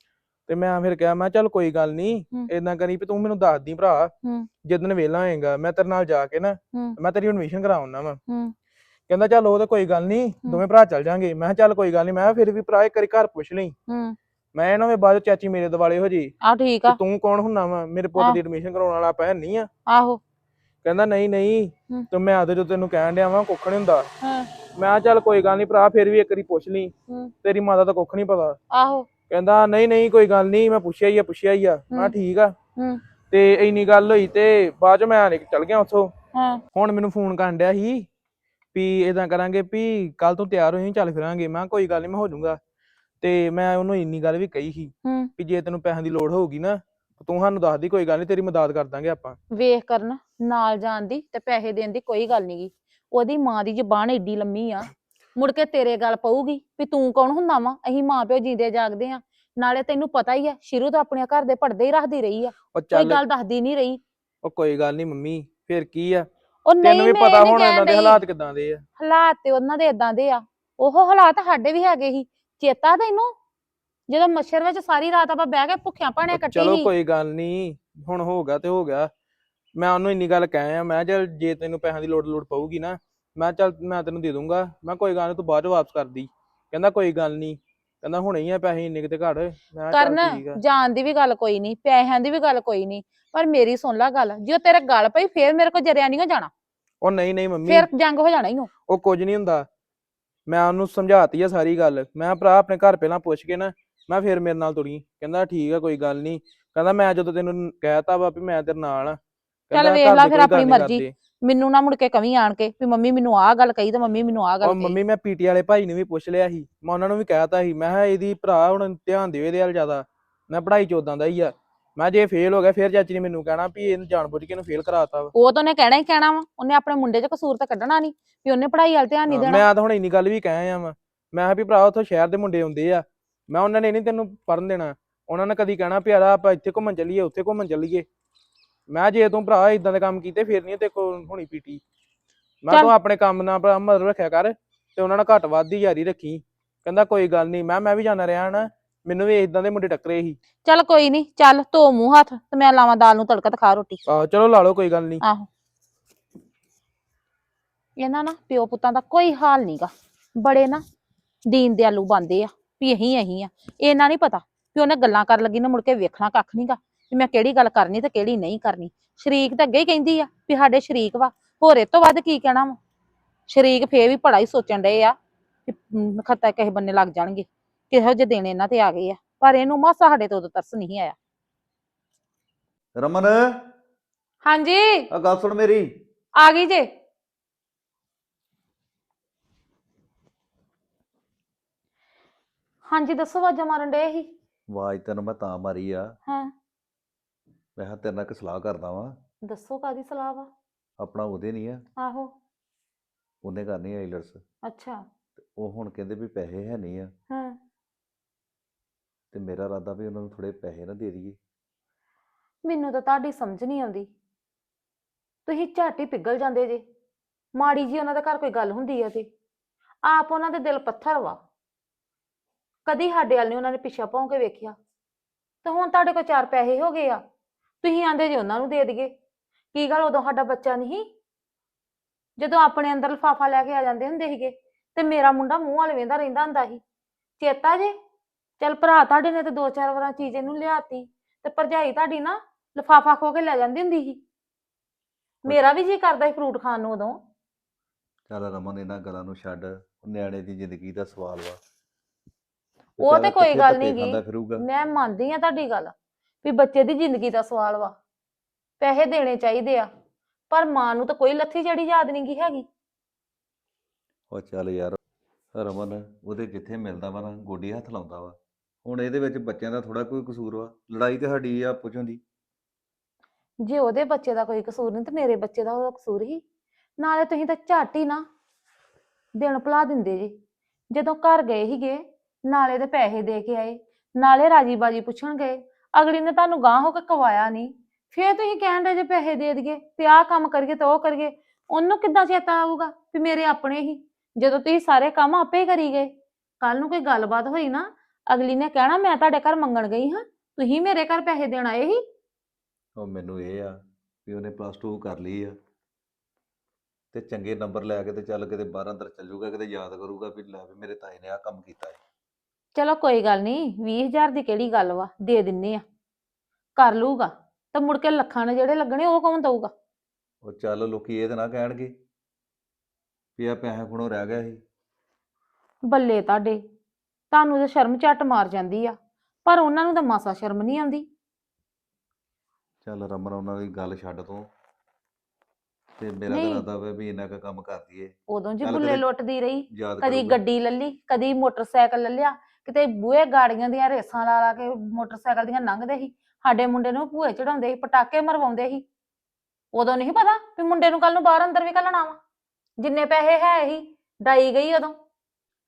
S4: ਤੇ ਮੈਂ ਫਿਰ ਕਿਹਾ ਮੈਂ ਕਿਹਾ ਚੱਲ ਕੋਈ ਗੱਲ ਨਹੀਂ
S5: ਹੂੰ।
S4: ਏਦਾਂ ਕਰੀ ਵੀ ਤੂੰ ਮੈਨੂੰ ਦੱਸ ਦੀ ਭਰਾ
S5: ਹੂੰ।
S4: ਜਿੱਦਣ ਵੇਲਾ ਹੋਏਗਾ ਮੈਂ ਤੇਰੇ ਨਾਲ ਜਾ ਕੇ ਨਾ
S5: ਹੂੰ।
S4: ਮੈਂ ਤੇਰੀ ਐਡਮਿਸ਼ਨ ਕਰਾਉਣਾ ਵਾ
S5: ਹੂੰ
S4: ਕਹਿੰਦਾ ਚੱਲ ਉਹ ਤਾਂ ਕੋਈ ਗੱਲ ਨਹੀਂ ਦੋਵੇਂ ਭਰਾ ਚੱਲ ਜਾਾਂਗੇ। ਮੈਂ ਕਿਹਾ ਚੱਲ ਕੋਈ ਗੱਲ ਨਹੀਂ ਮੈਂ ਕਿਹਾ ਫਿਰ ਵੀ ਭਰਾ ਇੱਕ ਵਾਰੀ ਘਰ ਪੁੱਛ ਲਈ।
S5: ਹੂੰ।
S4: ਮੈਂ ਇਹਨਾਂ ਦੇ ਬਾਅਦ ਚਾਚੀ ਮੇਰੇ ਦਿਵਾਲੇ ਹੋ ਜੀ।
S5: ਆ ਠੀਕ ਆ।
S4: ਤੂੰ ਕੌਣ ਹੁੰਨਾ ਵਾ? ਮੇਰੇ ਪੁੱਤ। ਦੀ ਐਡਮਿਸ਼ਨ ਕਰਾਉਣ ਵਾਲਾ ਪੈ ਨਹੀਂ ਆ।
S5: ਆਹੋ।
S4: ਕਹਿੰਦਾ ਨਹੀਂ ਨਹੀਂ। ਤੇ ਮੈਂ ਆਦੇ ਜੋ ਤੈਨੂੰ ਕਹਿਣ ਡਿਆ ਵਾਂ ਕੁੱਖ ਨੀ ਹੁੰਦਾ।
S5: ਹਾਂ।
S4: ਮੈਂ ਕਿਹਾ ਚੱਲ ਕੋਈ ਗੱਲ ਨਹੀਂ ਭਰਾ ਫਿਰ ਵੀ ਇੱਕ ਵਾਰੀ ਪੁੱਛ ਲਈ। ਤੇਰੀ ਮਾਤਾ ਦਾ ਕੁੱਖ ਨਹੀਂ ਪਤਾ।
S5: ਆਹੋ।
S4: ਕਹਿੰਦਾ ਨਹੀਂ ਨਹੀਂ ਕੋਈ ਗੱਲ ਨਹੀਂ ਮੈਂ ਪੁੱਛਿਆ ਹੀ ਆ ਪੁੱਛਿਆ ਹੀ ਆ। ਮੈਂ। ਠੀਕ ਆ। ਤੇ ਇੰਨੀ ਗੱਲ ਹੋਈ ਤੇ ਬਾਅਦ ਚ ਮੈਂ ਨਿਕ ਚਲ ਗਿਆ ਉੱਥੋਂ।
S5: ਹਾਂ।
S4: ਹੁਣ ਮੈਨੂੰ ਫੋਨ ਕਰਨ ਡਿਆ ਸੀ। ਵੀ ਇਦਾਂ ਕਰਾਂਗੇ ਵੀ ਕੱਲ ਤੋਂ ਤਿਆਰ ਹੋਈ ਚੱਲ ਫਿਰਾਂਗੇ। ਮੈਂ ਕਿਹਾ ਕੋਈ ਗੱਲ ਨਹੀਂ ਮੈਂ ਹੋ ਜਾਊਂਗਾ। ਤੇ ਮੈਂ ਉਹਨੂੰ ਇੰਨੀ ਗੱਲ ਵੀ ਕਹੀ ਸੀ
S5: ਹੂੰ।
S4: ਵੀ ਜੇ ਤੈਨੂੰ ਪੈਸਿਆਂ ਦੀ ਲੋੜ ਹੋਊਗੀ ਨਾ ਤੂੰ ਸਾਨੂੰ ਦੱਸ ਦੀ ਕੋਈ ਗੱਲ ਨਹੀਂ ਤੇਰੀ ਮਦਦ ਕਰ ਦਾਂਗੇ ਆਪਾਂ।
S5: ਵੇਖ ਕਰਨ ਨਾਲ ਜਾਣ ਦੀ ਤੇ ਪੈਸੇ ਦੇਣ ਦੀ ਕੋਈ ਗੱਲ ਨਹੀਂਗੀ ਉਹਦੀ ਮਾਂ ਦੀ ਜ਼ਬਾਨ ਏਡੀ ਲੰਮੀ ਆ ਮੁੜ ਕੇ ਤੇਰੇ ਗੱਲ ਪਊਗੀ ਵੀ ਤੂੰ ਕੌਣ ਹੁੰਦਾ ਵਾ? ਅਸੀਂ ਮਾਂ ਪਿਓ ਜੀਂਦੇ ਜਾਗਦੇ ਆ। ਨਾਲੇ ਤੈਨੂੰ ਪਤਾ ਹੀ ਆ ਸ਼ੁਰੂ ਤੋਂ ਆਪਣੇ ਘਰ ਦੇ ਪਰਦੇ ਹੀ ਰੱਖਦੀ ਰਹੀ ਆ।
S4: ਉਹ
S5: ਕੋਈ
S4: ਚੱਲ
S5: ਗੱਲ ਦੱਸਦੀ ਨਹੀਂ ਰਹੀ।
S4: ਉਹ ਕੋਈ ਗੱਲ ਨਹੀਂ ਮੰਮੀ ਫਿਰ ਕੀ ਆ?
S5: ਉਹ ਨਹੀਂ
S4: ਤੈਨੂੰ ਵੀ
S5: ਮੈਂ
S4: ਪਤਾ
S5: ਨਹੀਂ
S4: ਹੁਣ ਇਹਨਾਂ ਦੇ। ਹਾਲਾਤ ਕਿਦਾਂ ਦੇ ਆ।
S5: ਹਾਲਾਤ ਤੇ ਉਹਨਾਂ ਦੇ ਇਦਾਂ ਦੇ ਆ। ਉਹ ਹਾਲਾਤ ਸਾਡੇ ਵੀ ਹੈਗੇ ਸੀ। ਚੇਤਾ ਤੈਨੂੰ? ਜਦੋਂ ਮੱਛਰ ਵਿੱਚ ਸਾਰੀ ਰਾਤ ਆਪਾਂ ਬਹਿ ਕੇ ਭੁੱਖਿਆਂ ਭਾਣੇ
S4: ਉਹ
S5: ਕੱਟੀ
S4: ਚਲੋ
S5: ਸੀ।
S4: ਕੋਈ ਗੱਲ ਨਹੀਂ ਹੁਣ ਹੋ ਗਿਆ ਤੇ ਹੋ ਗਿਆ। ਮੈਂ ਉਹਨੂੰ ਇੰਨੀ ਗੱਲ ਕਹਿ ਆ ਮੈਂ ਚੱਲ ਜੇ ਤੈਨੂੰ ਪੈਸਿਆਂ ਦੀ ਲੋੜ ਲੋੜ ਪਊਗੀ ਨਾ ਮੈਂ ਚੱਲ ਮੈਂ ਤੈਨੂੰ ਦੇ ਦੂੰਗਾ। ਮੈਂ ਕੋਈ ਗੱਲ ਨਹੀਂ ਤੂੰ ਬਾਅਦ ਚ ਵਾਪਸ ਕਰ ਦੀ ਕਹਿੰਦਾ ਕੋਈ ਗੱਲ ਨਹੀਂ ਕਹਿੰਦਾ ਹੁਣੇ ਹੀ ਆ ਪੈਸੇ ਇੰਨੇ ਕਿਤੇ ਘੜ ਮੈਂ ਕਿਹਾ ਚੱਲ
S5: ਕਰਨ
S4: ਠੀਕ ਆ।
S5: ਜਾਣ ਦੀ ਵੀ ਗੱਲ ਕੋਈ ਨਹੀਂ ਪੈਸਿਆਂ ਦੀ ਵੀ ਗੱਲ ਕੋਈ ਨਹੀਂ ਪਰ ਮੇਰੀ ਸੁਣ ਲੈ ਗੱਲ ਜੇ ਤੇਰੇ ਗੱਲ ਪਈ ਫੇਰ ਮੇਰੇ ਕੋਲ ਜਰਿਆ ਨਹੀਂ ਜਾਣਾ।
S4: ਉਹ ਨਹੀਂ ਨਹੀਂ ਮੰਮੀ।
S5: ਫੇਰ ਜੰਗ ਹੋ ਜਾਣਾ ਹੀ
S4: ਉਹ ਕੁਝ ਨਹੀਂ ਹੁੰਦਾ। ਮੈਂ ਉਹਨੂੰ ਸਮਝਾਤੀ ਆ ਸਾਰੀ ਗੱਲ। ਮੈਂ ਕਿਹਾ ਭਰਾ ਆਪਣੇ ਘਰ ਪਹਿਲਾਂ ਪੁੱਛ ਕੇ ਨਾ ਮੈਂ ਫੇਰ ਮੇਰੇ ਨਾਲ ਤੁਰੀ। ਕਹਿੰਦਾ ਠੀਕ ਆ ਕੋਈ ਗੱਲ ਨਹੀਂ ਕਹਿੰਦਾ ਮੈਂ ਜਦੋਂ ਤੈਨੂੰ ਕਹਿਤਾ ਵਾ ਵੀ ਮੈਂ ਤੇਰੇ ਨਾਲ ਆ ਕਹਿੰਦਾ
S5: ਵੇਖ
S4: ਘਰ
S5: ਲਾ
S4: ਦੇ
S5: ਫਿਰ
S4: ਕੋਈ
S5: ਆਪਣੀ
S4: ਨੀ
S5: ਮਰਜ਼ੀ।
S4: ਕਰਦੇ।
S5: ਮੈਨੂੰ ਨਾ ਮੁੜ ਕੇ ਕਵੀ ਆਣ ਕੇ ਵੀ ਮੰਮੀ ਮੈਨੂੰ ਆਹ ਗੱਲ ਕਹੀ ਤੇ ਮੰਮੀ ਮੈਨੂੰ ਆਹ ਗੱਲ
S4: ਉਹ
S5: ਕਹੀ।
S4: ਮੰਮੀ ਮੈਂ ਪੀਟੀ ਵਾਲੇ ਭਾਈ ਨੂੰ ਵੀ ਪੁੱਛ ਲਿਆ ਸੀ। ਮੈਂ ਉਹਨਾਂ ਨੂੰ ਵੀ ਕਹਿਤਾ ਸੀ ਮੈਂ ਕਿਹਾ ਇਹਦੀ ਭਰਾ ਹੁਣ ਧਿਆਨ ਦਿਓ ਇਹਦੇ ਵੱਲ ਜ਼ਿਆਦਾ। ਮੈਂ ਪੜ੍ਹਾਈ ਚ ਉਦਾਂ ਦਾ ਹੀ ਆ। ਮੈਂ ਜੇ ਫੇਲ ਹੋ ਗਿਆ ਫਿਰ ਚਾਚੀ ਨੇ ਮੈਨੂੰ ਕਹਿਣਾ ਵੀ ਇਹਨੂੰ ਜਾਣਬੁੱਝ ਕੇ ਇਹਨੂੰ ਫੇਲ ਕਰਾਤਾ ਵਾ।
S5: ਉਹ ਤਾਂ ਉਹਨੇ ਕਹਿਣਾ ਹੀ ਕਹਿਣਾ ਵਾ। ਉਹਨੇ ਆਪਣੇ ਮੁੰਡੇ 'ਚ ਕਸੂਰ ਤਾਂ ਕੱਢਣਾ ਨਹੀਂ ਵੀ ਉਹਨੇ ਪੜ੍ਹਾਈ ਵੱਲ ਧਿਆਨ ਨਹੀਂ ਦੇਣਾ।
S4: ਮੈਂ ਤਾਂ ਹੁਣ ਇੰਨੀ ਗੱਲ ਵੀ ਕਹਿ ਆ ਮੈਂ ਮੈਂ ਕਿਹਾ ਵੀ ਭਰਾ ਉੱਥੋਂ ਸ਼ਹਿਰ ਦੇ ਮੁੰਡੇ ਆਉਂਦੇ ਆ। ਮੈਂ ਉਹਨਾਂ ਨੇ ਨਹੀਂ ਤੈਨੂੰ ਪੜਨ ਦੇਣਾ। ਉਹਨਾਂ ਨੇ ਕਦੀ ਕਹਿਣਾ ਯਾਰਾ ਆਪਾਂ ਇੱਥੇ ਘੁੰਮਣ ਚੱਲੀਏ ਉੱਥੇ ਘੁੰਮਣ ਚੱਲੀਏ। ਮੈਂ ਜੇ ਤੂੰ ਭਰਾ ਇਦਾਂ ਦੇ ਕੰਮ ਕੀਤੇ ਫਿਰ ਨਹੀਂ ਤੇ ਕੋ ਹੋਣੀ ਪੀਟੀ ਮੈਂ। ਤੂੰ ਆਪਣੇ ਕੰਮ ਨਾਲ ਮਤਲਬ ਰੱਖਿਆ ਕਰ ਤੇ ਉਹਨਾਂ ਨਾਲ ਘੱਟ ਵੱਧ ਹੀ ਯਾਰੀ ਰੱਖੀ। ਕਹਿੰਦਾ ਕੋਈ ਗੱਲ ਨਹੀਂ ਮੈਂ ਮੈਂ ਵੀ ਜਾਣਾ ਰਿਹਾ ਨਾ ਮੈਨੂੰ ਵੀ ਇਦਾਂ ਦੇ ਮੁੰਡੇ ਟੱਕਰੇ ਸੀ।
S5: ਚੱਲ ਕੋਈ ਨਹੀਂ ਚੱਲ ਧੋ ਮੂੰਹ ਹੱਥ ਤੇ ਮੈਂ ਲਾਵਾਂ ਦਾਲ ਨੂੰ ਤੜਕਾ ਤੇ ਖਾ ਰੋਟੀ।
S4: ਆਹੋ ਚਲੋ ਲਾ ਲਓ ਕੋਈ ਗੱਲ ਨਹੀਂ
S5: ਆਹੋ। ਇਹਨਾਂ ਨਾ ਪਿਓ ਪੁੱਤਾਂ ਦਾ ਕੋਈ ਹਾਲ ਨਹੀਂਗਾ ਬੜੇ ਨਾ ਦੀਨ ਦਿਆਲੂ ਬੰਦੇ ਆ ਵੀ ਅਹੀਂ ਅਹੀਂ ਆ। ਇਹਨਾਂ ਨਹੀਂ ਪਤਾ ਵੀ ਉਹਨੇ ਗੱਲਾਂ ਕਰਨ ਲੱਗੀ ਨਾ ਮੁੜ ਕੇ ਵੇਖਣਾ ਕੱਖ ਨਹੀਂਗਾ ਵੀ ਮੈਂ ਕਿਹੜੀ ਗੱਲ ਕਰਨੀ ਤੇ ਕਿਹੜੀ ਨਹੀਂ ਕਰਨੀ। ਸ਼ਰੀਕ ਤਾਂ ਅੱਗੇ ਹੀ ਕਹਿੰਦੀ ਆ ਵੀ ਸਾਡੇ ਸ਼ਰੀਕ ਵਾ। ਹੋਰ ਇਹ ਤੋਂ ਵੱਧ ਕੀ ਕਹਿਣਾ ਵਾ? ਸ਼ਰੀਕ ਫੇਰ ਵੀ ਬੜਾ ਹੀ ਸੋਚਣ ਡਏ ਆ ਕਿ ਖੱਤਾ ਕਿਸੇ ਬੰਨੇ ਲੱਗ ਜਾਣਗੇ। ਕਿਹੋ ਜਿਹੇ ਦਿਨ ਇਹਨਾਂ ਤੇ ਆ ਗਏ ਆ। ਪਰ ਇਹਨੂੰ ਮਾਸਾ ਸਾਡੇ ਤੋਂ ਉਦੋਂ ਤਰਸ ਨਹੀਂ ਆਇਆ।
S6: ਰਮਨ
S2: ਹਾਂਜੀ।
S6: ਆ ਗੱਲ ਸੁਣ ਮੇਰੀ।
S2: ਆ ਗਈ ਜੇ।
S5: ਹਾਂਜੀ ਦੱਸੋ ਵਾਜਾ ਮਾਰਨ ਡਏ ਸੀ?
S6: ਆਵਾਜ਼ ਤੈਨੂੰ ਮੈਂ ਤਾਂ ਮਾਰੀ ਆ।
S5: ਹਾਂ।
S6: ਮੈਂ ਕਿਹਾ ਤੇਰੇ ਨਾਲ ਇੱਕ ਸਲਾਹ ਕਰਦਾ ਵਾਂ।
S5: ਦੱਸੋ ਕਾਦੀ ਸਲਾਹ ਵਾ?
S6: ਆਪਣਾ ਉਹਦੇ ਨਹੀਂ ਆ।
S5: ਆਹੋ।
S6: ਉਹਨੇ ਕਰਨੀ ਆਈਲਟਸ
S5: ਅੱਛਾ।
S6: ਉਹ ਹੁਣ ਕਹਿੰਦੇ ਵੀ ਪੈਸੇ ਹੈ ਨਹੀਂ ਆ।
S5: ਹਾਂ।
S6: ਤੇ ਮੇਰਾ ਇਰਾਦਾ ਵੀ ਉਹਨਾਂ ਨੂੰ ਥੋੜੇ ਪੈਸੇ ਨਾ ਦੇ ਦਈਏ।
S5: ਮੈਨੂੰ ਤਾਂ ਤੁਹਾਡੀ ਸਮਝ ਨਹੀਂ ਆਉਂਦੀ। ਤੁਸੀਂ ਝਾਟੀ ਪਿਗਲ ਜਾਂਦੇ ਜੇ। ਮਾੜੀ ਜੀ ਉਹਨਾਂ ਦੇ ਘਰ ਕੋਈ ਗੱਲ ਹੁੰਦੀ ਆ ਤੇ ਆਪ ਉਹਨਾਂ ਦੇ ਦਿਲ ਪੱਥਰ ਵਾ। ਕਦੀ ਸਾਡੇ ਵੱਲ ਨਹੀਂ ਉਹਨਾਂ ਨੇ ਪਿੱਛਾ ਪਾਉ ਕੇ ਵੇਖਿਆ। ਤੇ ਹੁਣ ਤੁਹਾਡੇ ਕੋਲ ਚਾਰ ਪੈਸੇ ਹੋ ਗਏ ਆ। ਤੁਸੀਂ ਆਂਦੇ ਜੇ ਉਹਨਾਂ ਨੂੰ ਦੇ ਦਈਏ। ਕੀ ਗੱਲ ਉਦੋਂ ਸਾਡਾ ਬੱਚਾ ਨਹੀਂ? ਜਦੋਂ ਆਪਣੇ ਅੰਦਰ ਲਫਾਫਾ ਲੈ ਕੇ ਆ ਜਾਂਦੇ ਹੁੰਦੇ ਸੀਗੇ ਤੇ ਮੇਰਾ ਮੁੰਡਾ ਮੂੰਹ ਵਾਲ ਵੇਂਦਾ ਰਹਿੰਦਾ ਹੁੰਦਾ ਸੀ। ਚੇਤਾ ਜੇ? ਚੱਲ ਭਰਾ ਤੁਹਾਡੇ ਨੇ ਤੇ ਦੋ ਚਾਰ ਵਾਰਾਂ ਚੀਜ਼ ਇਹਨੂੰ ਲਿਆਤੀ ਤੇ ਭਰਜਾਈ ਤੁਹਾਡੀ ਨਾ ਲਫਾਫਾ ਖੋ ਕੇ ਲੈ ਜਾਂਦੀ ਹੁੰਦੀ ਸੀ। ਮੇਰਾ ਵੀ ਜੀ ਕਰਦਾ ਸੀ ਫਰੂਟ ਖਾਣ ਨੂੰ ਉਦੋਂ।
S6: ਚੱਲ ਰਮਨ ਇਹਨਾਂ ਗੱਲਾਂ ਨੂੰ ਛੱਡ। ਨਿਆਣੇ ਦੀ ਜ਼ਿੰਦਗੀ ਦਾ ਸਵਾਲ ਵਾ।
S5: ਉਹ ਤੇ ਕੋਈ ਗੱਲ
S6: ਧੱਕੇ
S5: ਨੀ ਗੀ। ਮੈਂ ਮੰਨਦੀ ਆ ਤੁਹਾਡੀ ਗੱਲ। ਵੀ ਬੱਚੇ ਦੀ ਜ਼ਿੰਦਗੀ ਦਾ ਸਵਾਲ ਵਾ। ਪੈਸੇ ਦੇਣੇ ਚਾਹੀਦੇ ਆ ਪਰ ਮਾਂ ਨੂੰ ਤਾਂ ਕੋਈ ਲੱਥੀ ਜੜੀ ਯਾਦ ਨਹੀਂ ਗੀ ਹੈਗੀ।
S6: ਉਹ ਚੱਲ ਯਾਰ ਰਮਨ ਉਹਦੇ ਜਿੱਥੇ ਮਿਲਦਾ ਵਾ ਨਾ ਗੋਡੀ ਹੱਥ ਲਾਉਂਦਾ ਵਾ। ਹੁਣ ਇਹਦੇ ਵਿੱਚ ਬੱਚਿਆਂ ਦਾ ਥੋੜਾ ਕੋਈ ਕਸੂਰ ਵਾ ਲੜਾਈ ਤੇ ਸਾਡੀ ਆ ਪੁੱਛੋਂ ਦੀ।
S5: ਜੇ ਉਹਦੇ ਬੱਚੇ ਦਾ ਕੋਈ ਕਸੂਰ ਨਹੀਂ ਤੇ ਮੇਰੇ ਬੱਚੇ ਦਾ ਉਹਦਾ ਕਸੂਰ ਹੀ। ਨਾਲੇ ਤੁਸੀਂ ਤਾਂ ਝੱਟ ਹੀ ਨਾ ਦਿਨ ਭੁਲਾ ਦਿੰਦੇ ਜੀ। ਜਦੋਂ ਘਰ ਗਏ ਸੀਗੇ ਨਾਲੇ ਤੇ ਪੈਸੇ ਦੇ ਕੇ ਆਏ ਨਾਲੇ ਰਾਜੀ ਬਾਜੀ ਪੁੱਛਣ ਗਏ ਅਗਲੀ ਨੇ ਤੁਹਾਨੂੰ ਗਾਂਹ ਹੋ ਕੇ ਕਵਾਇਆ ਨਹੀਂ ਫੇਰ ਤੁਸੀਂ ਕਹਿਣ ਦੇ ਜੇ ਪੈਸੇ ਦੇ ਦਈਏ ਤੇ ਆਹ ਕੰਮ ਕਰੀਏ ਤੇ ਉਹ ਕਰੀਏ। ਉਹਨੂੰ ਕਿੱਦਾਂ ਚੇਤਾ ਆਊਗਾ ਵੀ ਮੇਰੇ ਆਪਣੇ ਹੀ? ਜਦੋਂ ਤੁਸੀਂ ਸਾਰੇ ਕੰਮ ਆਪੇ ਕਰੀ ਗਏ। ਕੱਲ ਨੂੰ ਕੋਈ ਗੱਲਬਾਤ ਹੋਈ ਨਾ, ਅਗਲੀ ਨੇ ਕਹਿਣਾ, ਮੈਂ ਤੁਹਾਡੇ ਘਰ ਮੰਗਣ ਗਈ ਹਾਂ। ਤੁਸੀਂ ਮੇਰੇ ਘਰ ਪੈਸੇ ਦੇਣ ਆਏ ਸੀ
S6: ਉਹ ਮੈਨੂੰ ਇਹ ਆ ਵੀ ਉਹਨੇ ਪਲੱਸ 2 ਕਰ ਲਈ ਆ। ਤੇ ਚੰਗੇ ਨੰਬਰ ਲੈ ਕੇ ਤੇ ਚੱਲ ਕਿਤੇ ਬਾਹਰ ਅੰਦਰ ਚੱਲ ਜਾਊਗਾ ਕਿਤੇ ਯਾਦ ਕਰੂਗਾ ਵੀ ਲੈ ਵੀ ਮੇਰੇ ਤਾਏ ਨੇ ਆ ਕੰਮ ਕੀਤਾ ਹੈ
S5: ਚਲੋ ਕੋਈ ਗੱਲ ਨਹੀਂ 20000 ਦੀ ਕਿਹੜੀ ਗੱਲ ਵਾ? ਦੇ ਦਿੰਨੇ ਆ। ਕਰ ਲੂਗਾ ਤਾਂ ਮੁੜ ਕੇ ਲੱਖਾਂ ਨੇ ਜਿਹੜੇ ਲੱਗਣੇ ਉਹ ਕੌਣ ਦਊਗਾ?
S6: ਉਹ ਚੱਲ ਲੋਕੀ ਇਹ ਤਾਂ ਨਾ ਕਹਿਣਗੇ ਵੀ ਆ ਪੈਸੇ ਖੁਣੋਂ ਰਹਿ ਗਿਆ ਸੀ।
S5: ਬੱਲੇ ਤੁਹਾਡੇ। ਤੁਹਾਨੂੰ ਤਾਂ ਸ਼ਰਮ ਝੱਟ ਮਾਰ ਜਾਂਦੀ ਆ। ਪਰ ਉਹਨਾਂ ਨੂੰ ਤਾਂ ਮਾਸਾ ਸ਼ਰਮ ਨਹੀਂ ਆਉਂਦੀ।
S6: ਚੱਲ ਰਮਨ ਉਹਨਾਂ ਦੀ ਗੱਲ ਛੱਡ ਤੂੰ। ਤੇ ਮੇਰਾ ਤਾਂ
S5: ਨਹੀਂ।
S6: ਇਰਾਦਾ ਵਾ ਵੀ ਇੰਨਾ ਕੁ ਕੰਮ ਕਰ ਦਈਏ।
S5: ਉਦੋਂ ਜੀ
S6: ਚੱਲ
S5: ਬੁੱਲੇ
S6: ਕਦੇ
S5: ਲੁੱਟਦੀ ਰਹੀ
S6: ਯਾਦ
S5: ਕਦੀ
S6: ਕਰੂਗਾ।
S5: ਗੱਡੀ ਲੱਲੀ ਕਦੀ ਮੋਟਰਸਾਈਕਲ ਲੱਲਿਆ ਕਿਤੇ ਬੂਹੇ ਗਾੜੀਆਂ ਦੀਆਂ ਰੇਸਾਂ ਲਾ ਲਾ ਕੇ ਮੋਟਰਸਾਈਕਲ ਦੀਆਂ ਲੰਘਦੇ ਸੀ ਸਾਡੇ ਮੁੰਡੇ ਨੂੰ ਭੂਏ ਚੜਾਉਂਦੇ ਸੀ ਪਟਾਕੇ ਮਰਵਾਉਂਦੇ ਸੀ। ਉਦੋਂ ਨਹੀਂ ਪਤਾ ਵੀ ਮੁੰਡੇ ਨੂੰ ਕੱਲ ਨੂੰ ਬਾਹਰ ਅੰਦਰ ਵੀ ਘੱਲਣਾ ਵਾ। ਜਿੰਨੇ ਪੈਸੇ ਹੈ ਹੀ ਡਾਈ ਗਈ ਉਦੋਂ।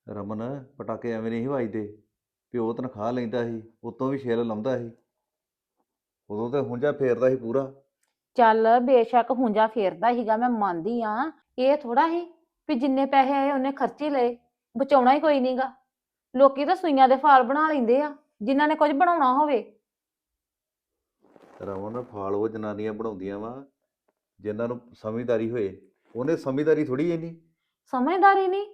S6: ਰਮਨ ਪਟਾਕੇ ਐਵੇਂ ਨਹੀਂ ਵੱਜਦੇ। ਪਿਓ ਤਨਖਾਹ ਲੈਂਦਾ ਸੀ ਉਤੋਂ ਵੀ ਛਿੱਲ ਲਾਉਂਦਾ ਸੀ। ਉਦੋਂ ਤੇ ਹੁੰਜਾ ਫੇਰਦਾ ਸੀ ਪੂਰਾ।
S5: ਚੱਲ ਬੇਸ਼ੱਕ ਹੁੰਜਾ ਫੇਰਦਾ ਹੀਗਾ ਮੈਂ ਮੰਨਦੀ ਆ। ਇਹ ਥੋੜਾ ਹੀ ਵੀ ਜਿੰਨੇ ਪੈਸੇ ਆਏ ਉਹਨੇ ਖਰਚ ਲਏ ਬਚਾਉਣਾ ਹੀ ਕੋਈ ਨਹੀਂਗਾ ਲੋਕੀ ਤਾਂ ਸੂਈਆਂ ਦੇ ਫਾਲ ਬਣਾ ਲੈਂਦੇ ਆ ਜਿਨ੍ਹਾਂ ਨੇ ਕੁਝ ਬਣਾਉਣਾ ਹੋਵੇ।
S6: ਰਮਨ ਫਾਲ ਉਹ ਜਨਾਨੀਆਂ ਬਣਾਉਂਦੀਆਂ ਵਾ ਜਿਨ੍ਹਾਂ ਨੂੰ ਸਮਝਦਾਰੀ ਹੋਏ। ਉਹਨੇ ਸਮਝਦਾਰੀ ਥੋੜੀ ਇੰਨੀ
S5: ਸਮਝਦਾਰੀ ਨਹੀਂ?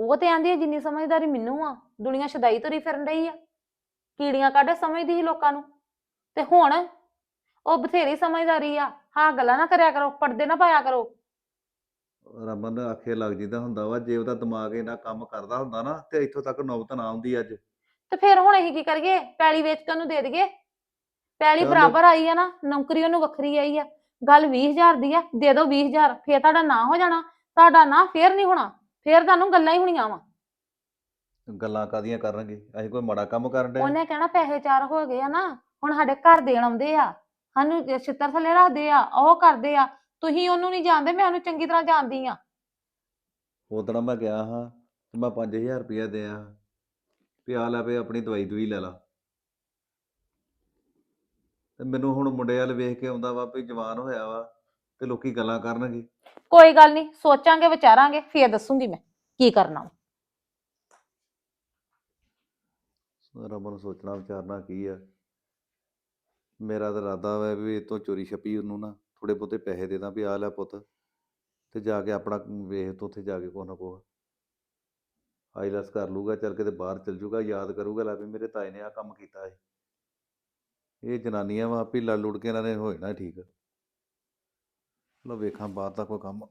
S5: ਉਹ ਤੇ ਆਂਦੀ ਹੈ ਜਿੰਨੀ ਸਮਝਦਾਰੀ ਮੈਨੂੰ ਆ ਦੁਨੀਆ ਸ਼ਦਾਈ ਤੁਰੀ ਫਿਰਨ ਰਹੀ ਆ। ਕੀੜੀਆਂ ਕੱਢੇ ਸਮਝਦੀ ਸੀ ਲੋਕਾਂ ਨੂੰ। ਤੇ ਹੁਣ ਉਹ ਬਥੇਰੀ ਸਮਝਦਾਰੀ ਆ। ਹਾਂ ਗੱਲਾਂ ਨਾ ਕਰਿਆ ਕਰੋ ਪਰਦੇ ਨਾ ਪਾਇਆ ਕਰੋ।
S6: ਰਮਨ ਆਖੇ ਲੱਗ ਜਿੰਦਾ ਹੁੰਦਾ ਵਾ ਜੇ ਉਹਦਾ ਦਿਮਾਗ ਇਹਨਾਂ ਕੰਮ ਕਰਦਾ ਹੁੰਦਾ ਨਾ ਤੇ ਇੱਥੋਂ ਤੱਕ ਨੌਬਤ ਨਾ ਆਉਂਦੀ ਅੱਜ।
S5: ਤੇ ਫਿਰ ਹੁਣ ਅਸੀਂ ਕੀ ਕਰੀਏ? ਪੈਲੀ ਵੇਚ ਕੇ ਉਹਨੂੰ ਦੇ ਦਈਏ? ਪੈਲੀ
S6: ਚੱਲ।
S5: ਬਰਾਬਰ ਆਈ ਆ ਨਾ ਨੌਕਰੀ ਉਹਨੂੰ ਵੱਖਰੀ ਆਈ ਆ। ਗੱਲ 20000 ਦੀ ਆ ਦੇ ਦਿਓ 20000 ਫੇਰ ਤੁਹਾਡਾ ਨਾਂ ਹੋ ਜਾਣਾ ਤੁਹਾਡਾ ਨਾਂ ਫੇਰ ਨਹੀਂ ਹੋਣਾ ਫੇਰ ਤੁਹਾਨੂੰ ਗੱਲਾਂ ਹੀ ਹੋਣੀਆਂ ਵਾ।
S6: ਗੱਲਾਂ ਕਾਦੀਆਂ ਕਰਨਗੇ? ਅਸੀਂ ਕੋਈ ਮਾੜਾ ਕੰਮ ਕਰਨ ਦੇ
S5: ਉਹਨੇ ਕਹਿਣਾ ਪੈਸੇ ਚਾਰ ਹੋ ਗਏ ਆ ਨਾ ਹੁਣ ਸਾਡੇ ਘਰ ਦੇਣ ਆਉਂਦੇ ਆ। ਸਾਨੂੰ ਛਿੱਤਰ ਥੱਲੇ ਰੱਖਦੇ ਆ ਉਹ ਕਰਦੇ ਆ ਤੁਸੀਂ ਉਹਨੂੰ ਨਹੀਂ ਜਾਣਦੇ ਮੈਂ ਉਹਨੂੰ ਚੰਗੀ ਤਰ੍ਹਾਂ ਜਾਣਦੀ ਆ
S6: ਉਦੋਂ ਮੈਂ ਗਿਆ ਹਾਂ ਤੇ ਮੈਂ 5000 ਰੁਪਇਆ ਦਿਆ। ਵੀ ਆ ਲੈ ਵੀ ਆਪਣੀ ਦਵਾਈ ਦੂਈ ਲੈ ਲਾ। ਤੇ ਮੈਨੂੰ ਹੁਣ ਮੁੰਡੇ ਵਾਲ ਵੇਖ ਕੇ ਆਉਂਦਾ ਵਾ ਵੀ ਜਵਾਨ ਹੋਇਆ ਵਾ ਤੇ ਲੋਕੀ ਗੱਲਾਂ ਕਰਨਗੇ।
S5: ਕੋਈ ਗੱਲ ਨਹੀਂ ਸੋਚਾਂਗੇ ਵਿਚਾਰਾਂਗੇ ਫੇਰ ਦੱਸੂਗੀ ਮੈਂ ਕੀ ਕਰਨਾ ਵਾ।
S6: ਰਮਨ ਨੂੰ ਸੋਚਣਾ ਵਿਚਾਰਨਾ ਕੀ ਆ। ਮੇਰਾ ਤਾਂ ਇਰਾਦਾ ਵਾ ਵੀ ਇਹ ਤੋਂ ਚੋਰੀ ਛੱਪੀ ਉਹਨੂੰ ਨਾ ਥੋੜੇ ਬਹੁਤੇ ਪੈਸੇ ਦੇ ਦਾਂ ਵੀ ਆ ਲੈ ਪੁੱਤ ਤੇ ਜਾ ਕੇ ਆਪਣਾ ਵੇਖ ਤੂੰ ਉੱਥੇ ਜਾ ਕੇ ਕੁਛ ਨਾ ਕੁਛ। ਆਈਲੈਸ ਕਰ ਲੂਗਾ ਚੱਲ ਕਿਤੇ ਬਾਹਰ ਚਲ ਜੂਗਾ, ਯਾਦ ਕਰੂਗਾ ਲੈ ਵੀ ਮੇਰੇ ਤਾਏ ਨੇ ਆ ਕੰਮ ਕੀਤਾ ਹੈ ਇਹ ਜਨਾਨੀਆਂ ਵਾਂ ਵੀ ਲੜ ਲੁੜ ਕੇ ਇਹਨਾਂ ਨੇ ਹੋ ਜਾਣਾ ਠੀਕ। ਲੋ ਵੇਖਾਂ ਬਾਹਰ ਦਾ ਕੋਈ ਕੰਮ